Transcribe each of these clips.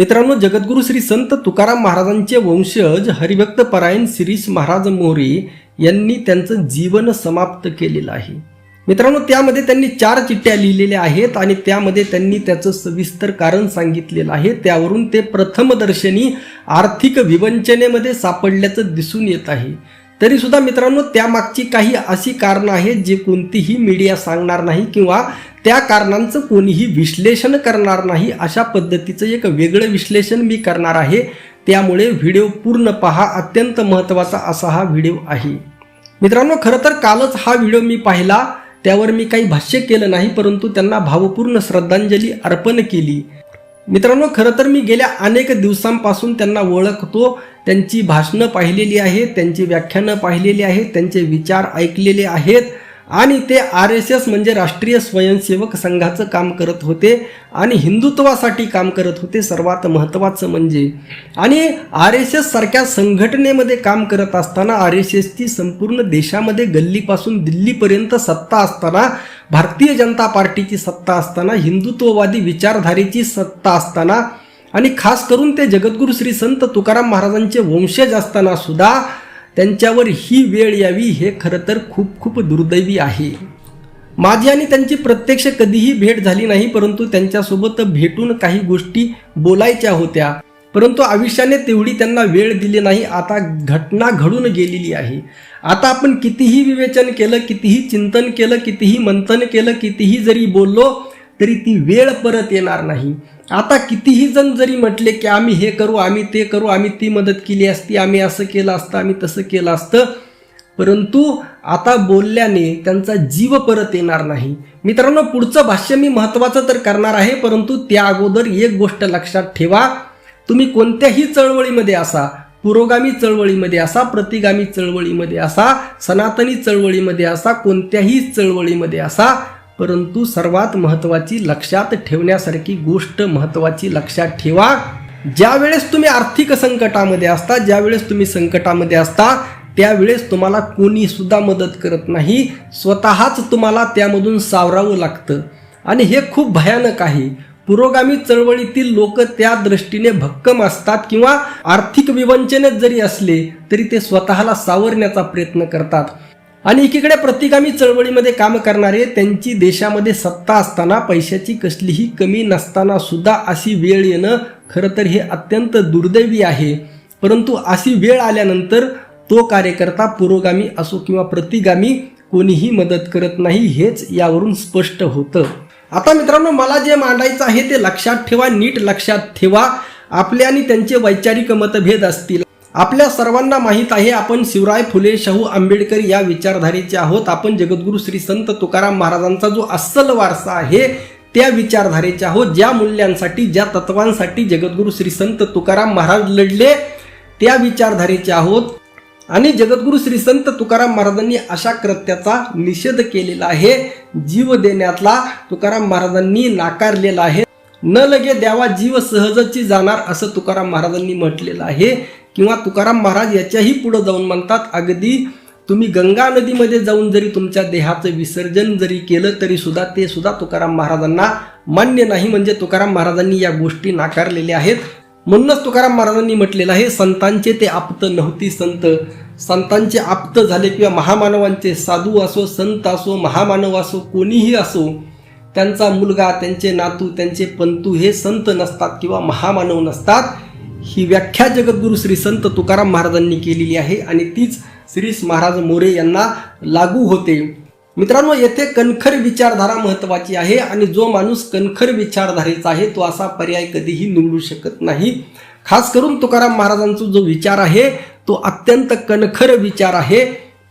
मित्रांनो जगद्गुरु श्री संत तुकाराम महाराजांचे वंशज हरिभक्त परायण शिरीष महाराज मोरे यांनी त्यांचं जीवन समाप्त केलेलं आहे. मित्रांनो त्यामध्ये त्यांनी चार चिठ्ठ्या लिहिलेल्या आहेत आणि त्यामध्ये त्यांनी त्याचं सविस्तर कारण सांगितलेलं आहे. त्यावरून ते प्रथमदर्शनी आर्थिक विवंचनेमध्ये सापडल्याचं दिसून येत आहे. तरी सुद्धा मित्रांनो त्यामागची काही अशी कारणं आहेत जे कोणतीही मीडिया सांगणार नाही किंवा त्या कारणांचं कोणीही विश्लेषण करणार नाही अशा पद्धतीचं एक वेगळं विश्लेषण मी करणार आहे. त्यामुळे व्हिडिओ पूर्ण पहा अत्यंत महत्त्वाचा असा हा व्हिडिओ आहे. मित्रांनो खरं तर कालच हा व्हिडिओ मी पाहिला. त्यावर मी काही भाष्य केलं नाही परंतु त्यांना भावपूर्ण श्रद्धांजली अर्पण केली. मित्रांनो खरं तर मी गेल्या अनेक दिवसांपासून त्यांना ओळखतो. त्यांची भाषणं पाहिलेली आहेत त्यांची व्याख्यानं पाहिलेली आहेत त्यांचे विचार ऐकलेले आहेत आणि ते आर एस एस म्हणजे राष्ट्रीय स्वयंसेवक संघाचं काम करत होते आणि हिंदुत्वासाठी काम करत होते. सर्वात महत्त्वाचं म्हणजे आणि आर एस एस सारख्या संघटनेमध्ये काम करत असताना आर एस एसची संपूर्ण देशामध्ये गल्लीपासून दिल्लीपर्यंत सत्ता असताना भारतीय जनता पार्टीची सत्ता असताना हिंदुत्ववादी विचारधारेची सत्ता असताना आणि खास करून ते जगद्गुरू श्री संत तुकाराम महाराजांचे वंशज असताना सुद्धा त्यांच्यावर ही वेळ यावी हे खरं तर खूप खूप दुर्दैवी आहे. माझी आणि त्यांची प्रत्यक्ष कधीही भेट झाली नाही परंतु त्यांच्यासोबत भेटून काही गोष्टी बोलायच्या होत्या. परंतु आयुष्याने तेवढी त्यांना वेळ दिली नाही आता घटना घडून गेलेली आहे. आता आपण कितीही विवेचन केलं कितीही चिंतन केलं कितीही मंथन केलं कितीही जरी बोललो तरी ती वेळ परत येणार नाही. आता कितीही जण जरी म्हटले की आम्ही हे करू आम्ही ते करू आम्ही ती मदत केली असती आम्ही असं केलं असतं आम्ही तसं केलं असतं. परंतु आता बोलल्याने त्यांचा जीव परत येणार नाही. मित्रांनो पुढचं भाष्य मी महत्त्वाचं तर करणार आहे परंतु त्या अगोदर एक गोष्ट लक्षात ठेवा. तुम्ही कोणत्याही चळवळीमध्ये असा पुरोगामी चळवळीमध्ये असा प्रतिगामी चळवळीमध्ये असा सनातनी चळवळीमध्ये असा कोणत्याही चळवळीमध्ये असा परंतु सर्वात महत्त्वाची लक्षात ठेवण्यासारखी गोष्ट महत्त्वाची लक्षात ठेवा. ज्या वेळेस तुम्ही आर्थिक संकटामध्ये असता ज्या वेळेस तुम्ही संकटामध्ये असता त्यावेळेस तुम्हाला कोणी सुद्धा मदत करत नाही. स्वतःच तुम्हाला त्यामधून सावरावं लागतं. आणि हे खूप भयानक आहे. पुरोगामी चळवळीतील लोक त्या दृष्टीने भक्कम असतात किंवा आर्थिक विवंचनेत जरी असले तरी ते स्वतःला सावरण्याचा प्रयत्न करतात. आणि एकीकडे प्रतिगामी चळवळीमध्ये काम करणारे त्यांची देशामध्ये सत्ता असताना पैशाची कसलीही कमी नसताना सुद्धा अशी वेळ येणं खरं तर हे अत्यंत दुर्दैवी आहे. परंतु अशी वेळ आल्यानंतर तो कार्यकर्ता पुरोगामी असो किंवा प्रतिगामी कोणीही मदत करत नाही हेच यावरून स्पष्ट होतं. आता मित्रांनो मला जे मांडायचं आहे ते लक्षात ठेवा नीट लक्षात ठेवा. आपले आणि त्यांचे वैचारिक मतभेद असतील. आपल्या सर्वांना माहीत आहे आपण शिवराय फुले शाहू आंबेडकर या विचारधारेचे आहोत. आपण जगद्गुरू श्री संत तुकाराम महाराजांचा जो अस्सल वारसा आहे त्या विचारधारेचे आहोत. ज्या मूल्यांसाठी ज्या तत्वांसाठी जगद्गुरू श्री संत तुकाराम महाराज लढले त्या विचारधारेचे आहोत. आणि जगद्गुरू श्री संत तुकाराम महाराजांनी अशा कृत्याचा निषेध केलेला आहे. जीव देण्यातला तुकाराम महाराजांनी नाकारलेला आहे. न लगे द्यावा जीव सहजची जाणार असं तुकाराम महाराजांनी म्हटलेलं आहे. किंवा तुकाराम महाराज याच्याही पुढं जाऊन म्हणतात अगदी तुम्ही गंगा नदीमध्ये जाऊन जरी तुमच्या देहाचं विसर्जन जरी केलं तरी सुद्धा ते सुद्धा तुकाराम महाराजांना मान्य नाही. म्हणजे तुकाराम महाराजांनी या गोष्टी नाकारलेल्या आहेत. म्हणूनच तुकाराम महाराजांनी म्हटलेलं आहे संतांचे ते आप्त नव्हती संत. संतांचे आप्त झाले किंवा महामानवांचे साधू असो संत असो महामानव असो कोणीही असो त्यांचा मुलगा त्यांचे नातू त्यांचे पंतू हे संत नसतात किंवा महामानव नसतात. ही व्याख्या जगद्गुरू श्री संत तुकाराम महाराजांनी केलेली आहे आणि तीच श्री महाराज मोरे यांना लागू होते. मित्रांनो येथे कणखर विचारधारा महत्वाची आहे आणि जो माणूस कणखर विचारधारेचा आहे तो असा पर्याय कधीही निवडू शकत नाही. खास करून तुकाराम महाराजांचा जो विचार आहे तो अत्यंत कणखर विचार आहे.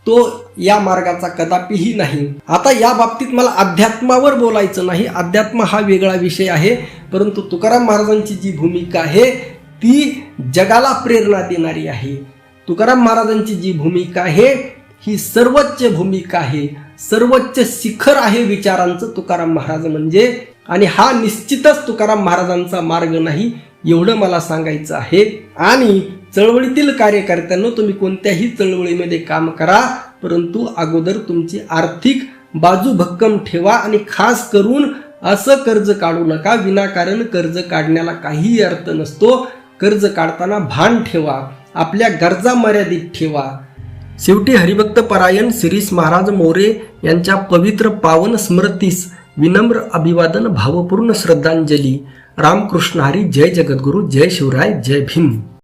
तो या मार्गाचा कदापिही नाही. आता या बाबतीत मला अध्यात्मावर बोलायचं नाही. अध्यात्म हा वेगळा विषय आहे परंतु तुकाराम महाराजांची जी भूमिका आहे ती जगाला प्रेरणा देणारी आहे. तुकाराम महाराजांची जी भूमिका आहे ही सर्वोच्च भूमिका आहे. सर्वोच्च शिखर आहे विचारांचं तुकाराम महाराज म्हणजे. आणि हा निश्चितच तुकाराम महाराजांचा मार्ग नाही एवढं मला सांगायचं आहे. आणि चळवळीतील कार्यकर्त्यांना तुम्ही कोणत्याही चळवळीमध्ये काम करा परंतु अगोदर तुमची आर्थिक बाजू भक्कम ठेवा आणि खास करून असं कर्ज काढू नका. विनाकारण कर्ज काढण्याला काहीही अर्थ नसतो. कर्ज काढताना भान ठेवा आपल्या गरजा मर्यादित ठेवा. शेवटी हरिभक्त परायण शिरीष महाराज मोरे यांच्या पवित्र पावन स्मृतीस विनम्र अभिवादन भावपूर्ण श्रद्धांजली. रामकृष्ण हरी जय जगद्गुरू जय शिवराय जय भीम.